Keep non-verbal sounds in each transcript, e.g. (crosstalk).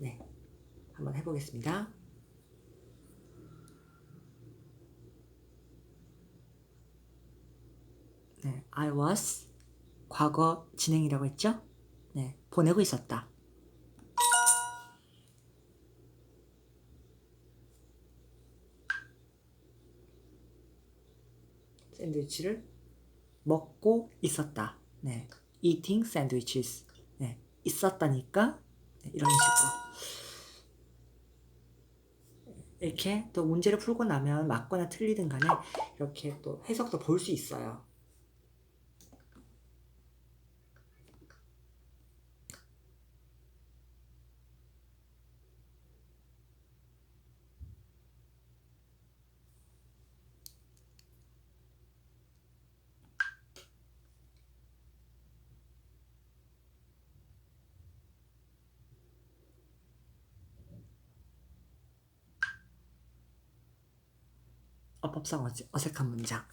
네, 한번 해보겠습니다. 네, I was 과거 진행이라고 했죠? 네, 보내고 있었다. 샌드위치를 먹고 있었다. 네, eating sandwiches. 네, 있었다니까 네, 이런 식으로. 이렇게 또 문제를 풀고 나면 맞거나 틀리든 간에 이렇게 또 해석도 볼 수 있어요. 어법상 어색- 어색한 문장.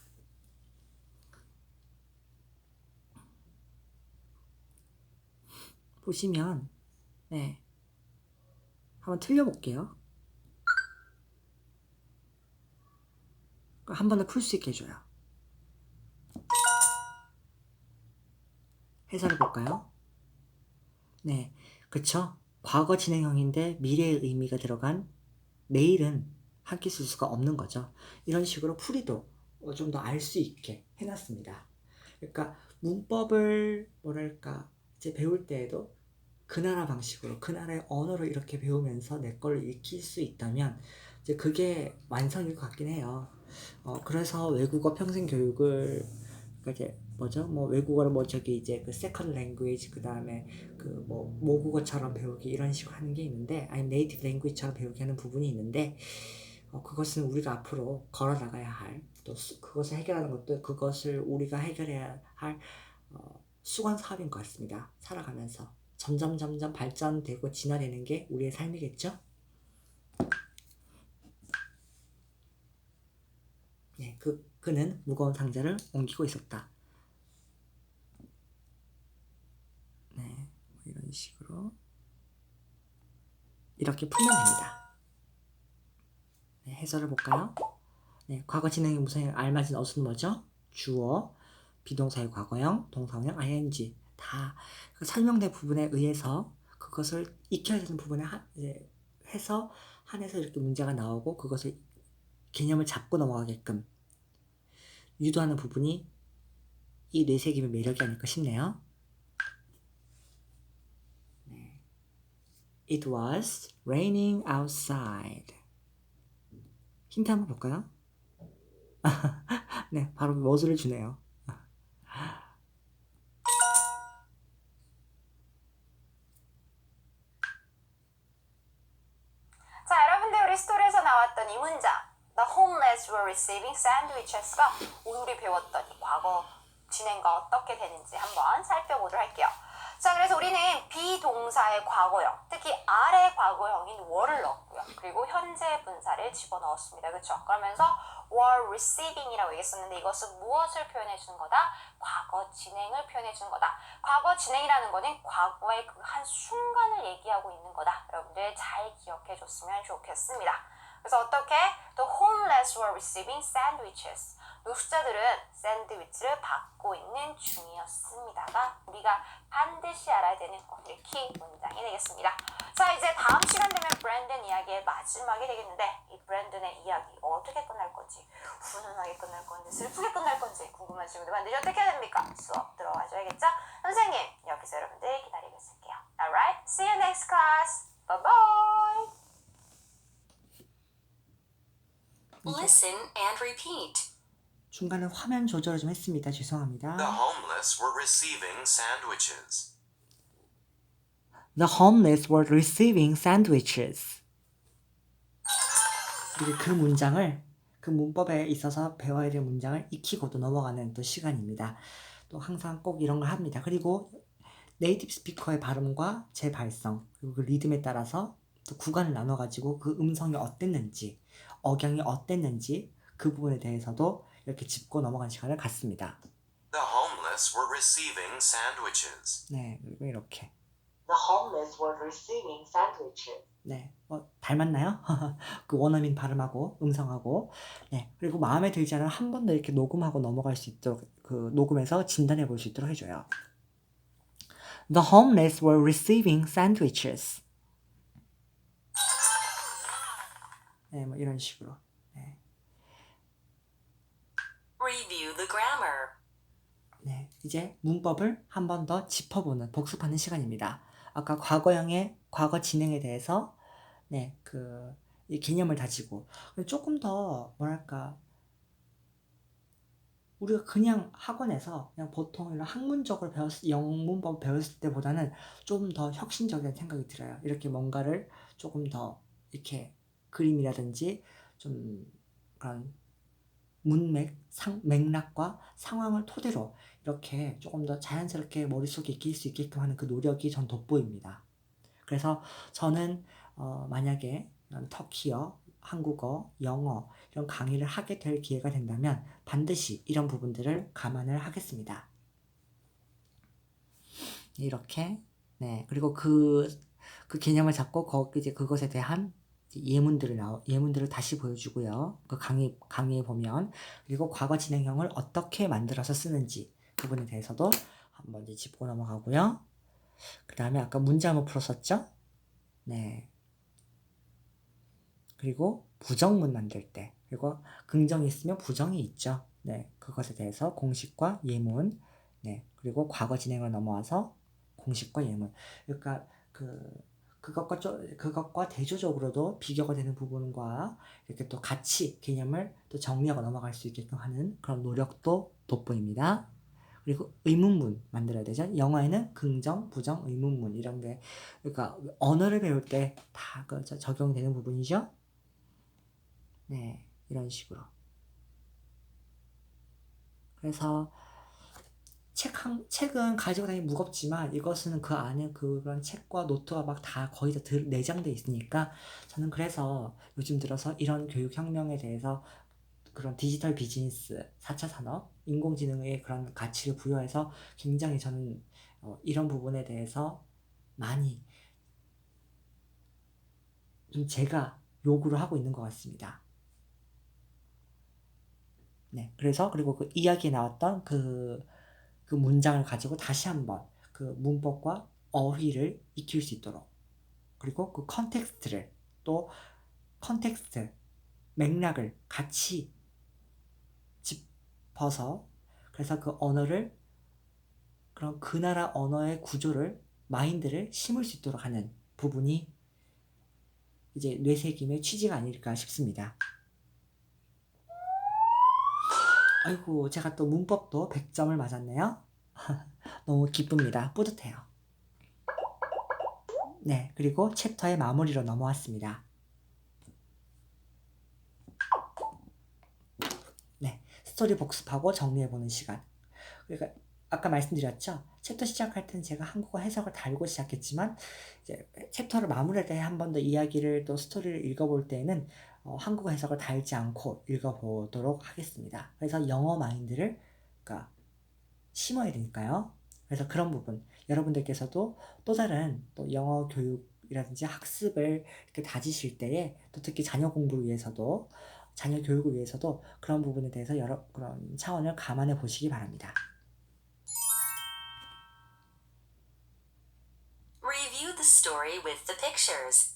보시면, 네. 한번 틀려볼게요. 한번더풀수 있게 해줘요. 해설해 볼까요? 네. 그쵸? 과거 진행형인데 미래의 의미가 들어간 내일은 함께 쓸 수가 없는 거죠. 이런 식으로 풀이도 좀 더 알 수 있게 해놨습니다. 그러니까 문법을 뭐랄까 이제 배울 때에도 그 나라 방식으로 그 나라의 언어로 이렇게 배우면서 내 걸로 익힐 수 있다면 이제 그게 완성일 것 같긴 해요. 어, 그래서 외국어 평생 교육을 그러니까 이제 뭐죠? 뭐 외국어를 뭐 저기 이제 그 세컨드 랭귀지 그 다음에 그 뭐 모국어처럼 배우기 이런 식으로 하는 게 있는데 아니 네이티브 랭귀지처럼 배우게 하는 부분이 있는데 어, 그것은 우리가 앞으로 걸어 나가야 할, 또 수- 그것을 해결하는 것도 그것을 우리가 해결해야 할 어, 수건 사업인 것 같습니다. 살아가면서 점점 점점 발전되고 진화되는 게 우리의 삶이겠죠? 네, 그 그는 무거운 상자를 옮기고 있었다. 네, 뭐 이런 식으로 이렇게 풀면 됩니다. 네, 해설을 볼까요? 네, 과거 진행의 무사히 알맞은 어순 뭐죠? 주어, 비동사의 과거형, 동사형, ing 다 그 설명된 부분에 의해서 그것을 익혀야 되는 부분에 하, 이제 해서 한해서 이렇게 문제가 나오고 그것을 개념을 잡고 넘어가게끔 유도하는 부분이 이 뇌세김의 매력이 아닐까 싶네요. 네. It was raining outside. 힌트 한번 볼까요? (laughs) 네, 바로 머즈를 주네요. 자, 여러분들 우리 스토리에서 나왔던 이 문장 The homeless were receiving sandwiches가 오늘 우리 배웠던 이 과거 진행과 어떻게 되는지 한번 살펴보도록 할게요. 자, 그래서 우리는 비동사의 과거형, 특히 아래 과거형인 were를 넣었고요. 그리고 현재 분사를 집어넣었습니다. 그렇죠? 그러면서 were receiving이라고 얘기했었는데 이것은 무엇을 표현해 주는 거다? 과거 진행을 표현해 주는 거다. 과거 진행이라는 거는 과거의 그 한 순간을 얘기하고 있는 거다. 여러분들 잘 기억해 줬으면 좋겠습니다. 그래서 어떻게? The homeless were receiving sandwiches. 노숙자들은 샌드위치를 받고 있는 중이었습니다가 우리가 반드시 알아야 되는 오늘의 키 문장이 되겠습니다. 자 이제 다음 시간 되면 브랜든 이야기의 마지막이 되겠는데 이 브랜든의 이야기 어떻게 끝날 건지 훈훈하게 끝날 건지 슬프게 끝날 건지 궁금한 친구들 반드시 어떻게 해야 됩니까? 수업 들어가줘야겠죠? 선생님 여기서 여러분들 기다리고 있을게요. Alright, see you next class. Bye bye. Listen and repeat. 중간에 화면 조절을 좀 했습니다. 죄송합니다. The homeless were receiving sandwiches. The homeless were receiving sandwiches. 그 문장을 그 문법에 있어서 배워야 될 문장을 익히고도 넘어가는 또 시간입니다. 또 항상 꼭 이런 걸 합니다. 그리고 네이티브 스피커의 발음과 제 발성 그리고 그 리듬에 따라서 또 구간을 나눠 가지고 그 음성이 어땠는지 억양이 어땠는지 그 부분에 대해서도 이렇게 짚고 넘어가는 시간을 갖습니다. The homeless were receiving sandwiches. 네, 그리고 이렇게 The homeless were receiving sandwiches. 네, 어, 닮았나요? 그 원어민 발음하고 음성하고 네 그리고 마음에 들지 않으면 한 번 더 이렇게 녹음하고 넘어갈 수 있도록 그 녹음해서 진단해 볼 수 있도록 해줘요. The homeless were receiving sandwiches. 네, 뭐 이런 식으로. Review the grammar. 네, 이제 문법을 한 번 더 짚어보는 복습하는 시간입니다. 아까 과거형의 과거 진행에 대해서 네, 그이 개념을 다지고 조금 더 뭐랄까 우리가 그냥 학원에서 그냥 보통 이런 학문적으로 배웠 영문법 배웠을 때보다는 좀 더 혁신적인 생각이 들어요. 이렇게 뭔가를 조금 더 이렇게 그림이라든지 좀 그런 문맥, 상, 맥락과 상황을 토대로 이렇게 조금 더 자연스럽게 머릿속에 익힐 수 있게끔 하는 그 노력이 전 돋보입니다. 그래서 저는 어, 만약에 터키어, 한국어, 영어 이런 강의를 하게 될 기회가 된다면 반드시 이런 부분들을 감안을 하겠습니다. 이렇게 네 그리고 그, 그 개념을 잡고 거기 이제 그것에 대한 예문들을 나오 예문들을 다시 보여주고요. 그 강의 강의에 보면 그리고 과거 진행형을 어떻게 만들어서 쓰는지 부분에 대해서도 한번 이제 짚고 넘어가고요. 그 다음에 아까 문제 한번 풀었었죠? 네. 그리고 부정문 만들 때 그리고 긍정이 있으면 부정이 있죠. 네, 그것에 대해서 공식과 예문, 네, 그리고 과거 진행을 넘어와서 공식과 예문. 그러니까 그 그것과 좀 그것과 대조적으로도 비교가 되는 부분과 이렇게 또 같이 개념을 또 정리하고 넘어갈 수 있게끔 하는 그런 노력도 돋보입니다. 그리고 의문문 만들어야 되죠. 영어에는 긍정, 부정, 의문문 이런 게 그러니까 언어를 배울 때다 그 적용되는 부분이죠. 네, 이런 식으로. 그래서 책 한, 책은 가지고 다니기 무겁지만 이것은 그 안에 그런 책과 노트가 막다 거의 다 들, 내장돼 있으니까 저는 그래서 요즘 들어서 이런 교육혁명에 대해서 그런 디지털 비즈니스, 4차 산업, 인공지능의 그런 가치를 부여해서 굉장히 저는 어, 이런 부분에 대해서 많이 좀 제가 요구를 하고 있는 것 같습니다. 네, 그래서 그리고 그 이야기에 나왔던 그, 그 문장을 가지고 다시 한번 그 문법과 어휘를 익힐 수 있도록 그리고 그 컨텍스트를 또 컨텍스트 맥락을 같이 짚어서 그래서 그 언어를 그런 그 나라 언어의 구조를 마인드를 심을 수 있도록 하는 부분이 이제 뇌새김의 취지가 아닐까 싶습니다. 아이고 제가 또 문법도 100점을 맞았네요. (laughs) 너무 기쁩니다. 뿌듯해요. 네, 그리고 챕터의 마무리로 넘어왔습니다. 네, 스토리 복습하고 정리해보는 시간. 그러니까 아까 말씀드렸죠. 챕터 시작할 때는 제가 한국어 해석을 달고 시작했지만 이제 챕터를 마무리할 때 한 번 더 이야기를 또 스토리를 읽어볼 때는 어, 한국어 해석을 달지 않고 읽어보도록 하겠습니다. 그래서 영어 마인드를 그러니까 심어야 되니까요. 그래서 그런 부분 여러분들께서도 또 다른 또 영어 교육이라든지 학습을 이렇게 다지실 때에 또 특히 자녀 공부를 위해서도 자녀 교육을 위해서도 그런 부분에 대해서 여러 그런 차원을 감안해 보시기 바랍니다. Review the story with the pictures.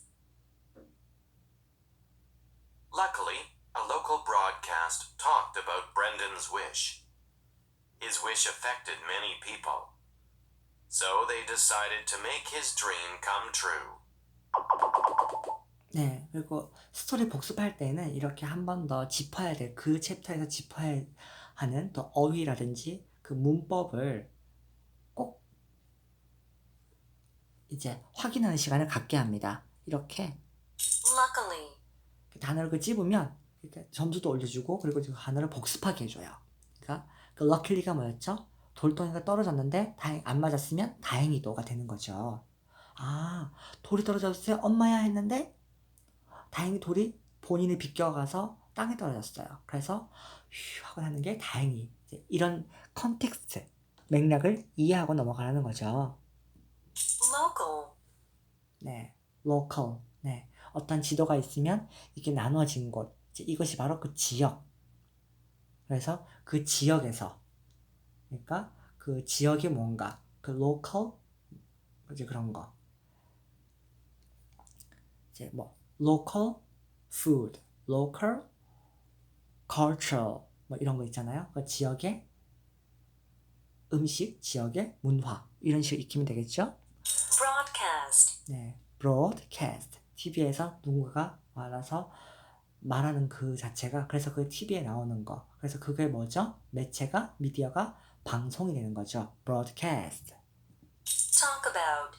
Luckily, a local broadcast talked about Brendan's wish. His wish affected many people. So they decided to make his dream come true. 네, 그리고 스토리 복습할 때는 이렇게 한 번 더 짚어야 될, 그 챕터에서 짚어야 하는 또 어휘라든지 그 문법을 꼭 이제 확인하는 시간을 갖게 합니다. 이렇게 Luckily. 단어를 그 찝으면 이렇게 점수도 올려주고 그리고 그 단어를 복습하게 해줘요. 그러니까 그 luckily가 뭐였죠? 돌덩이가 떨어졌는데 다행 안 맞았으면 다행히도가 되는 거죠. 아 돌이 떨어졌어요 엄마야 했는데 다행히 돌이 본인을 비껴가서 땅에 떨어졌어요. 그래서 휴 하고 하는 게 다행히 이제 이런 컨텍스트 맥락을 이해하고 넘어가는 거죠. Local. 네, local. 네, 어떤 지도가 있으면 이게 나눠진 곳. 이것이 바로 그 지역. 그래서 그 지역에서, 그러니까 그 지역이 뭔가, 그 local, 이제 그런 거. 이제 뭐, local food, local culture, 뭐 이런 거 있잖아요. 그 지역의 음식, 지역의 문화. 이런 식으로 익히면 되겠죠? Broadcast. 네, broadcast. TV에서 누군가가 말아서 말하는 그 자체가 그래서 그 TV에 나오는 거. 그래서 그게 뭐죠? 매체가 미디어가 방송이 되는 거죠. broadcast. Talk about.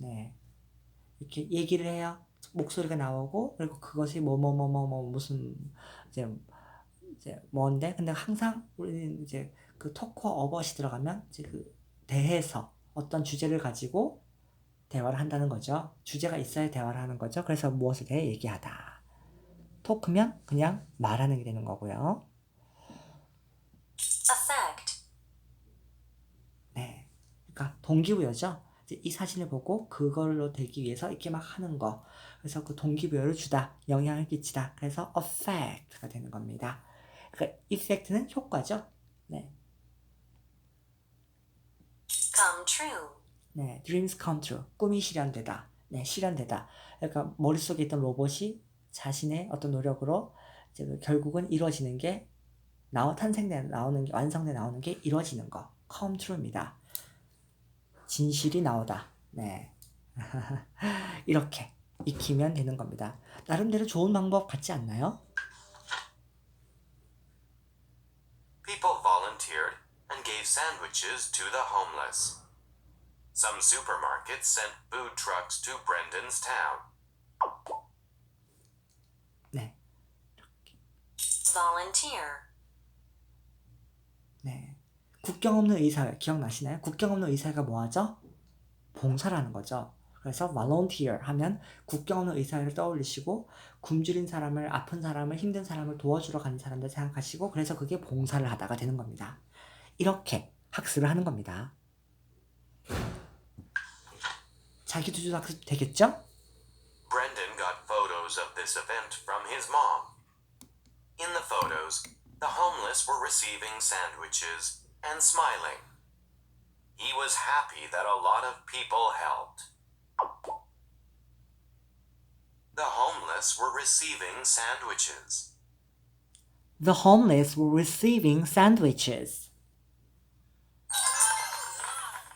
네. 이렇게 얘기를 해요. 목소리가 나오고 그리고 그것이 뭐 뭐 뭐 뭐 뭐 무슨 이제 이제 뭔데 근데 항상 우리는 이제 그 토크 어버이 들어가면 이제 그 대해서 어떤 주제를 가지고 대화를 한다는 거죠. 주제가 있어야 대화를 하는 거죠. 그래서 무엇에 대해 얘기하다. 토크면 그냥 말하는 게 되는 거고요. Affect. 네. 그러니까 동기부여죠. 이제 이 사진을 보고 그걸로 되기 위해서 이렇게 막 하는 거. 그래서 그 동기부여를 주다, 영향을 끼치다. 그래서 affect가 되는 겁니다. 그러니까 effect는 효과죠. 네. Come true. 네, dreams come true. 꿈이 실현되다. 네, 실현되다. 그러니까 머릿속에 있던 로봇이 자신의 어떤 노력으로 이제 그 결국은 이루어지는 게 나와 탄생돼 나오는 게 완성돼 나오는 게 이루어지는 거. come true입니다. 진실이 나오다. 네. (laughs) 이렇게 익히면 되는 겁니다. 나름대로 좋은 방법 같지 않나요? People volunteered and gave sandwiches to the homeless. Some supermarkets sent food trucks to Brendan's town. 네. Volunteer. 네. 국경 없는 의사회 기억나시나요? 국경 없는 의사회가 뭐 하죠? 봉사라는 거죠. 그래서 volunteer 하면 국경 없는 의사회를 떠올리시고 굶주린 사람을 아픈 사람을 힘든 사람을 도와주러 가는 사람들 생각하시고 그래서 그게 봉사를 하다가 되는 겁니다. 이렇게 학습을 하는 겁니다. 자기 두줄 학습 되겠죠? Brendan got photos of this event from his mom. In the photos, the homeless were receiving sandwiches and smiling. He was happy that a lot of people helped. The homeless were receiving sandwiches. The homeless were receiving sandwiches.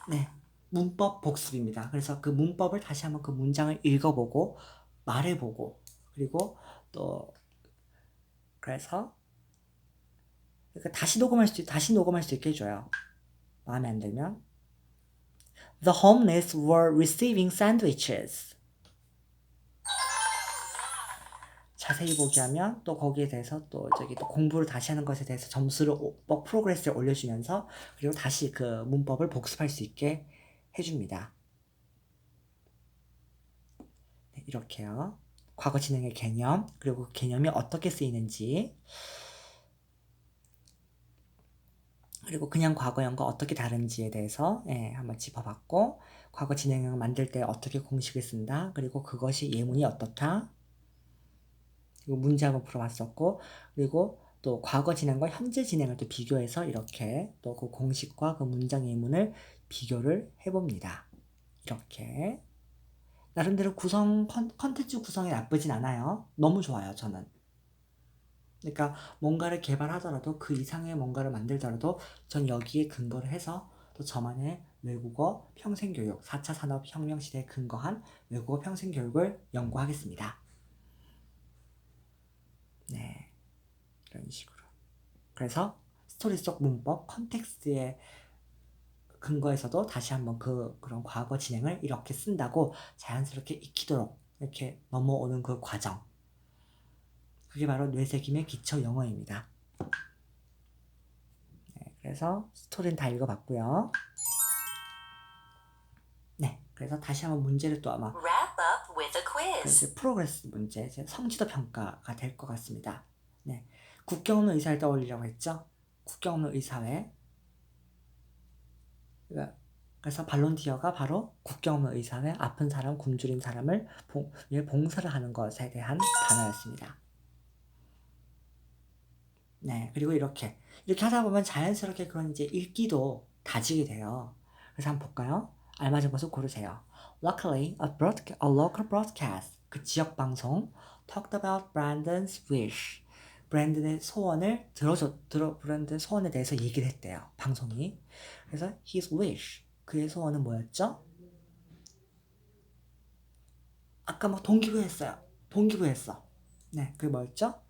네, 문법 복습입니다. 그래서 그 문법을 다시 한번 그 문장을 읽어보고 말해보고 그리고 또 그래서 그러니까 다시 녹음할 수 다시 녹음할 수 있게 해줘요. 마음에 안 들면 The homeless were receiving sandwiches. 자세히 보기 하면 또 거기에 대해서 또 저기 또 공부를 다시 하는 것에 대해서 점수를 오- 뭐 프로그레스를 올려주면서 그리고 다시 그 문법을 복습할 수 있게 해줍니다. 네, 이렇게요. 과거 진행의 개념 그리고 그 개념이 어떻게 쓰이는지 그리고 그냥 과거형과 어떻게 다른지에 대해서 예, 한번 짚어봤고 과거 진행형 만들 때 어떻게 공식을 쓴다 그리고 그것이 예문이 어떻다 그리고 문제 한번 풀어봤었고 그리고 또 과거 진행과 현재 진행을 또 비교해서 이렇게 또 그 공식과 그 문장 예문을 비교를 해봅니다. 이렇게 나름대로 구성 컨- 컨텐츠 구성이 나쁘진 않아요. 너무 좋아요 저는. 그러니까 뭔가를 개발하더라도 그 이상의 뭔가를 만들더라도 전 여기에 근거를 해서 또 저만의 외국어 평생교육 4차 산업혁명 시대에 근거한 외국어 평생교육을 연구하겠습니다. 네. 이런 식으로. 그래서 스토리 속 문법, 컨텍스트의 근거에서도 다시 한번 그, 그런 과거 진행을 이렇게 쓴다고 자연스럽게 익히도록 이렇게 넘어오는 그 과정. 그게 바로 뇌새김의 기초 영어입니다. 네, 그래서 스토리는 다 읽어봤고요. 네, 그래서 다시 한번 문제를 또 아마 프로그레스 문제, 성취도 평가가 될 것 같습니다. 네, 국경 없는 의사를 떠올리려고 했죠. 국경 없는 의사회. 그러니까 그래서 발론티어가 바로 국경 없는 의사는 아픈 사람, 굶주린 사람을 봉, 위해 봉사를 하는 것에 대한 단어였습니다. 네, 그리고 이렇게 이렇게 하다 보면 자연스럽게 그런 이제 읽기도 다지게 돼요. 그래서 한번 볼까요? 알맞은 것을 고르세요. Luckily, a, broadca- a local broadcast 그 지역 방송 talked about Brandon's wish. 브랜든의 소원을 들어줘 들어 브랜든의 소원에 대해서 얘기를 했대요. 방송이. 그래서 his wish 그의 소원은 뭐였죠? 아까 막 동기부여했어요. 동기부여했어. 네, 그게 뭐였죠?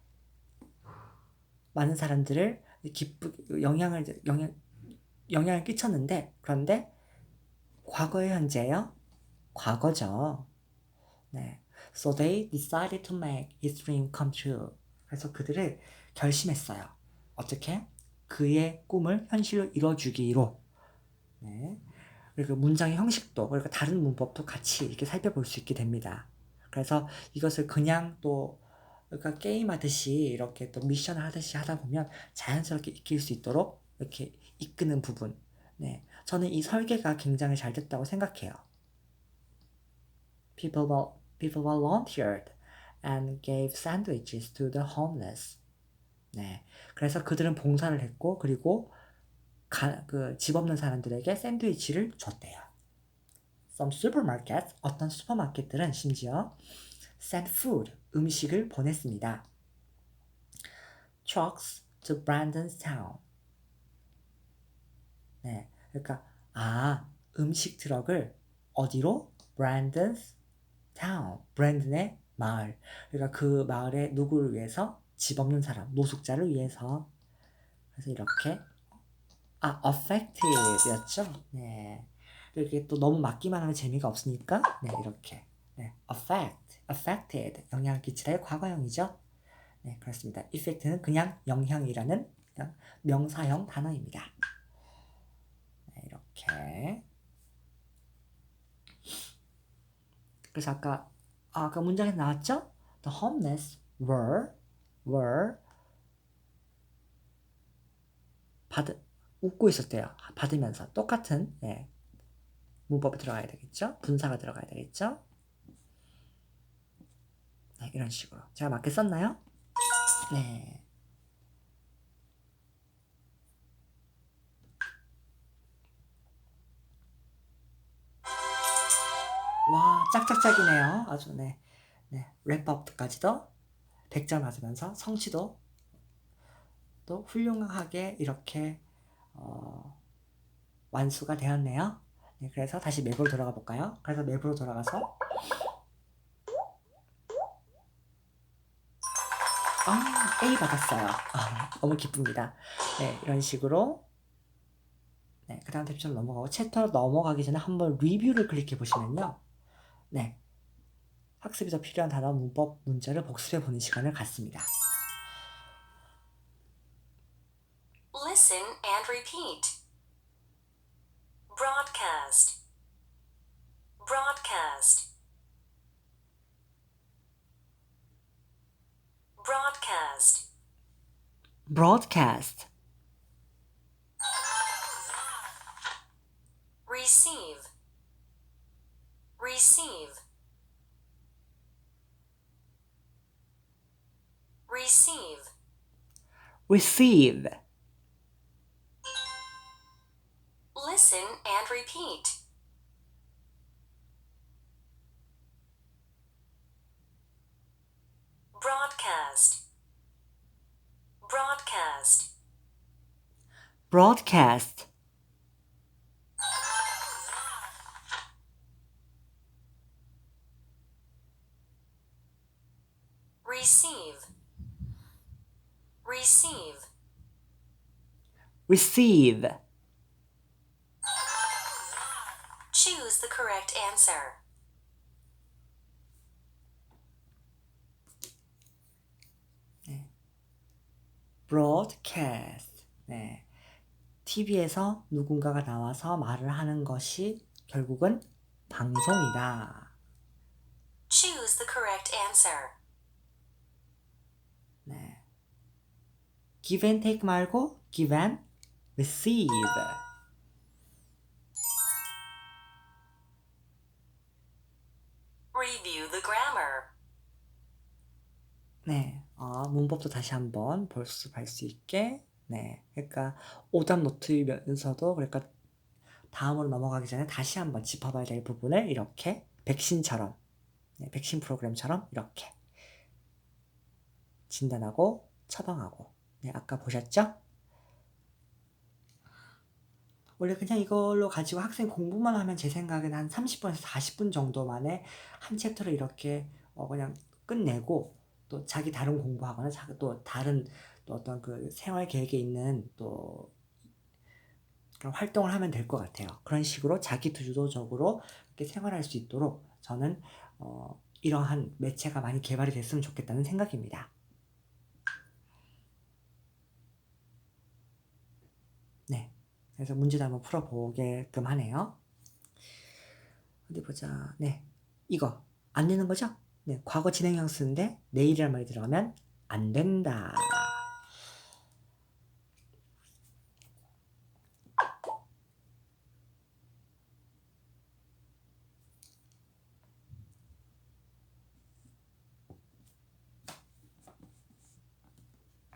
많은 사람들을 기쁘 영향을 영향 영향을 끼쳤는데 그런데 과거의 현재요? 과거죠. 네. So they decided to make his dream come true. 그래서 그들을 결심했어요. 어떻게? 그의 꿈을 현실로 이뤄주기로. 네. 그리고 문장의 형식도 그리고 다른 문법도 같이 이렇게 살펴볼 수 있게 됩니다. 그래서 이것을 그냥 또 그러니까 게임하듯이 이렇게 또 미션을 하듯이 하다 보면 자연스럽게 익힐 수 있도록 이렇게 이끄는 부분. 네. 저는 이 설계가 굉장히 잘 됐다고 생각해요. People, people volunteered and gave sandwiches to the homeless. 네. 그래서 그들은 봉사를 했고, 그리고 가, 그, 집 없는 사람들에게 샌드위치를 줬대요. Some supermarkets, 어떤 슈퍼마켓들은 심지어 sent food, 음식을 보냈습니다. Trucks to Brandon's town. 네, 그러니까 아 음식 트럭을 어디로? Brandon's town, 브랜든의 마을. 그러니까 그 마을에 누구를 위해서? 집 없는 사람, 노숙자를 위해서. 그래서 이렇게 아 affected였죠. 네, 이렇게 또 너무 맞기만 하면 재미가 없으니까 네 이렇게 네, affect, affected 영향을 끼치다의 과거형이죠. 네 그렇습니다. effect는 그냥 영향이라는 그냥 명사형 단어입니다. 네, 이렇게. 그래서 아까 아, 아까 문장에 나왔죠? The homeless were were 받 웃고 있었대요. 받으면서 똑같은 예, 문법이 들어가야 되겠죠? 분사가 들어가야 되겠죠? 네, 이런 식으로 제가 맞게 썼나요? 네. 짝짝짝이네요. 아주 네. 네, 랩업까지도 100점 맞으면서 성취도 또 훌륭하게 이렇게 어, 완수가 되었네요. 네, 그래서 다시 맵으로 돌아가 볼까요? 그래서 맵으로 돌아가서 아, A 받았어요. 아, 너무 기쁩니다. 네, 이런 식으로 네, 그 다음 탭처럼 넘어가고 챕터 넘어가기 전에 한번 리뷰를 클릭해 보시면요. 네, 학습이 더 필요한 단어 문법 문제를 복습해 보는 시간을 갖습니다. Listen and repeat. Broadcast. Broadcast. Broadcast. broadcast, Receive. Receive. Receive. receive, Listen and repeat. Broadcast. Broadcast. broadcast, Receive. Receive. receive, Choose the correct answer. broadcast. 네. TV에서 누군가가 나와서 말을 하는 것이 결국은 방송이다. Choose the correct answer. give and take 말고 give and receive. 네, 어, 문법도 다시 한번 볼 수, 볼수 있게. 네, 그러니까 오답 노트면서도 그러니까 다음으로 넘어가기 전에 다시 한번 짚어봐야 될 부분을 이렇게 백신처럼, 네, 백신 프로그램처럼 이렇게 진단하고 처방하고 네, 아까 보셨죠? 원래 그냥 이걸로 가지고 학생 공부만 하면 제 생각에는 한 30분에서 40분 정도 만에 한 챕터를 이렇게 어 그냥 끝내고 또 자기 다른 공부하거나 자- 또 다른 또 어떤 그 생활 계획에 있는 또 그런 활동을 하면 될 것 같아요. 그런 식으로 자기 주도적으로 이렇게 생활할 수 있도록 저는 어 이러한 매체가 많이 개발이 됐으면 좋겠다는 생각입니다. 네. 그래서 문제도 한번 풀어보게끔 하네요. 어디 보자. 네. 이거 안 되는 거죠? 네. 과거 진행형 쓰는데 내일이란 말이 들어가면 안 된다.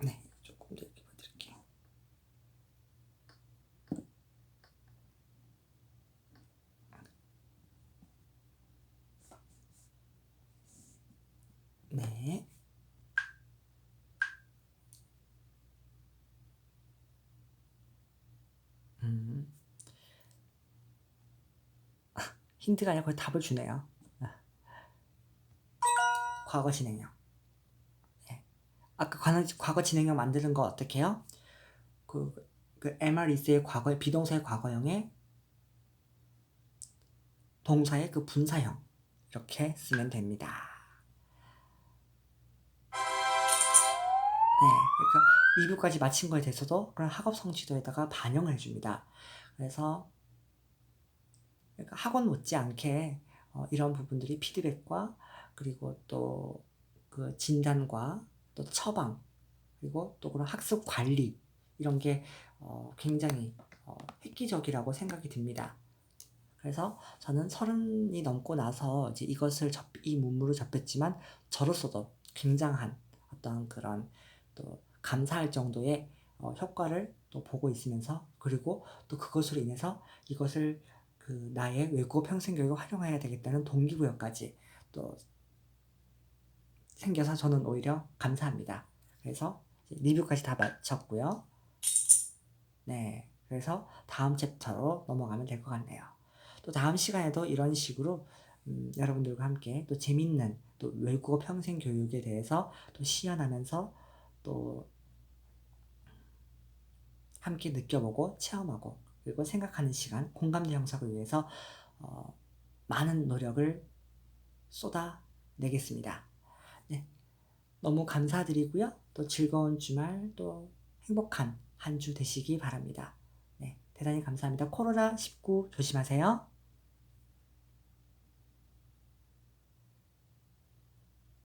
네. 조금 더 이렇게 보여드릴게요. 네. 음. 아, 힌트가 아니라 거의 답을 주네요. 아. 과거 진행형. 예. 아까 과거, 과거 진행형 만드는 거 어떻게 해요? 그, 그 MREC의 과거의 비동사의 과거형에 동사의 그 분사형 이렇게 쓰면 됩니다. 네, 그러니까 리뷰까지 마친 거에 대해서도 그런 학업 성취도에다가 반영을 해줍니다. 그래서 그러니까 학원 못지않게 어, 이런 부분들이 피드백과 그리고 또 그 진단과 또 처방 그리고 또 그런 학습 관리 이런 게 어, 굉장히 어, 획기적이라고 생각이 듭니다. 그래서 저는 서른이 넘고 나서 이제 이것을 접, 이 문물을 접했지만 저로서도 굉장한 어떤 그런 또 감사할 정도의 어, 효과를 또 보고 있으면서 그리고 또 그것으로 인해서 이것을 그 나의 외국어 평생 교육에 활용해야 되겠다는 동기부여까지 또 생겨서 저는 오히려 감사합니다. 그래서 리뷰까지 다 마쳤고요. 네, 그래서 다음 챕터로 넘어가면 될 것 같네요. 또 다음 시간에도 이런 식으로 음, 여러분들과 함께 또 재밌는 또 외국어 평생 교육에 대해서 또 시연하면서 또 함께 느껴보고 체험하고 그리고 생각하는 시간, 공감대 형성을 위해서 어, 많은 노력을 쏟아내겠습니다. 네, 너무 감사드리고요. 또 즐거운 주말, 또 행복한 한 주 되시기 바랍니다. 네, 대단히 감사합니다. 코로나19 조심하세요.